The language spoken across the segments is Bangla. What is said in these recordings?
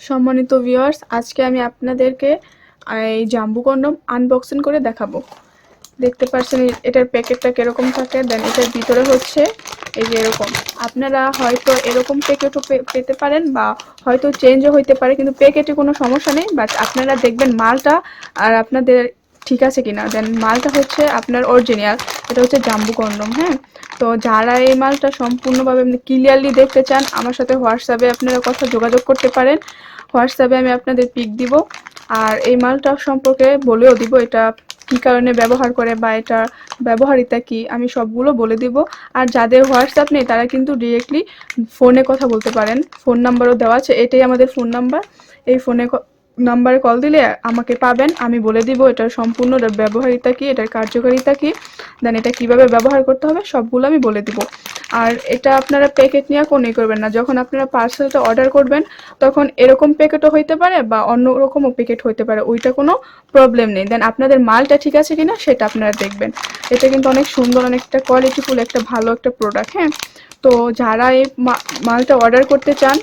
সম্মানিত ভিউয়ার্স আজকে আমি আপনাদেরকে এই জাম্বু কন্ডম আনবক্সিং করে দেখাবো। দেখতে পাচ্ছেন এটার প্যাকেটটা কীরকম থাকে দেন এটার ভিতরে হচ্ছে এই যে এরকম। আপনারা হয়তো এরকম প্যাকেটও পেতে পারেন বা হয়তো চেঞ্জও হইতে পারে, কিন্তু প্যাকেটে কোনো সমস্যা নেই বাট আপনারা দেখবেন মালটা আর আপনাদের ঠিক আছে কিনা? দেন মালটা হচ্ছে আপনার অরিজিনাল এটা হচ্ছে জাম্বু কন্ডম হ্যাঁ? তো যারা এই মালটা সম্পূর্ণভাবে আপনি ক্লিয়ারলি দেখতে চান, আমার সাথে হোয়াটসঅ্যাপে আপনারা কথা যোগাযোগ করতে পারেন। হোয়াটসঅ্যাপে আমি আপনাদের পিক দিব। আর এই মালটা সম্পর্কে বলেও দিব, এটা কী কারণে ব্যবহার করে বা এটা ব্যবহারিতা কি, আমি সবগুলো বলে দিব। আর যাদের হোয়াটসঅ্যাপ নেই, তারা কিন্তু ডিরেক্টলি ফোনে কথা বলতে পারেন। ফোন নাম্বারও দেওয়া আছে, এটাই আমাদের ফোন নাম্বার এই ফোনে নাম্বারে কল দিলে আমাকে পাবেন, আমি বলে দিব এটার সম্পূর্ণ ব্যবহারিতা কি, এটার কার্যকারিতা কি, দেন এটা কীভাবে ব্যবহার করতে হবে সবগুলো আমি বলে দিব। আর এটা আপনারা প্যাকেট নিয়ে কোনোই করবেন না, যখন আপনারা পার্সেলটা অর্ডার করবেন তখন এরকম প্যাকেটও হইতে পারে বা অন্য রকমও প্যাকেট হইতে পারে, ওইটা কোনো প্রবলেম নেই। দেন আপনাদের মালটা ঠিক আছে কিনা সেটা আপনারা দেখবেন। এটা কিন্তু অনেক সুন্দর, অনেকটা কোয়ালিটিফুল একটা ভালো একটা প্রোডাক্ট হ্যাঁ? তো যারা এই মালটা অর্ডার করতে চান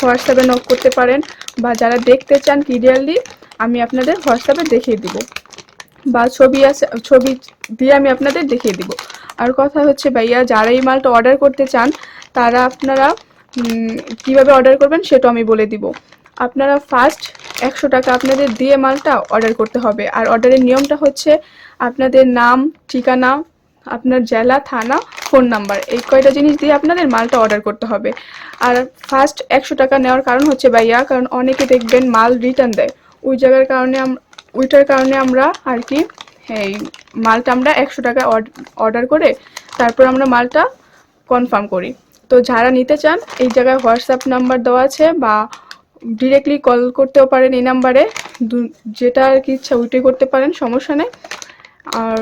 হোয়াটসঅ্যাপে নক করতে পারেন বা যারা দেখতে চান ক্লিয়ারলি আমি আপনাদের হোয়াটসঅ্যাপে দেখিয়ে দিব। বা ছবি আছে, ছবি দিয়ে আমি আপনাদের দেখিয়ে দিব। আর কথা হচ্ছে ভাইয়া, যারা এই মালটা অর্ডার করতে চান, তারা আপনারা কীভাবে অর্ডার করবেন সেটা আমি বলে দিব। আপনারা ফার্স্ট একশো টাকা আপনাদের দিয়ে মালটা অর্ডার করতে হবে। আর অর্ডারের নিয়মটা হচ্ছে আপনাদের নাম, ঠিকানা আপনার জেলা, থানা, ফোন নাম্বার। এই কয়টা জিনিস দিয়ে আপনাদের মালটা অর্ডার করতে হবে। আর ফার্স্ট একশো টাকা নেওয়ার কারণ হচ্ছে ভাইয়া, কারণ অনেকে দেখবেন মাল রিটার্ন দেয়। ওই জায়গার কারণে ওইটার কারণে আমরা আর কি, এই মালটা আমরা একশো টাকা অর্ডার করে তারপর আমরা মালটা কনফার্ম করি। তো যারা নিতে চান, এই জায়গায় হোয়াটসঅ্যাপ নাম্বার দেওয়া আছে বা ডিরেক্টলি কল করতেও পারেন এই নাম্বারে যেটা আর কি ইচ্ছা, ওইটাই করতে পারেন, সমস্যা নেই। আর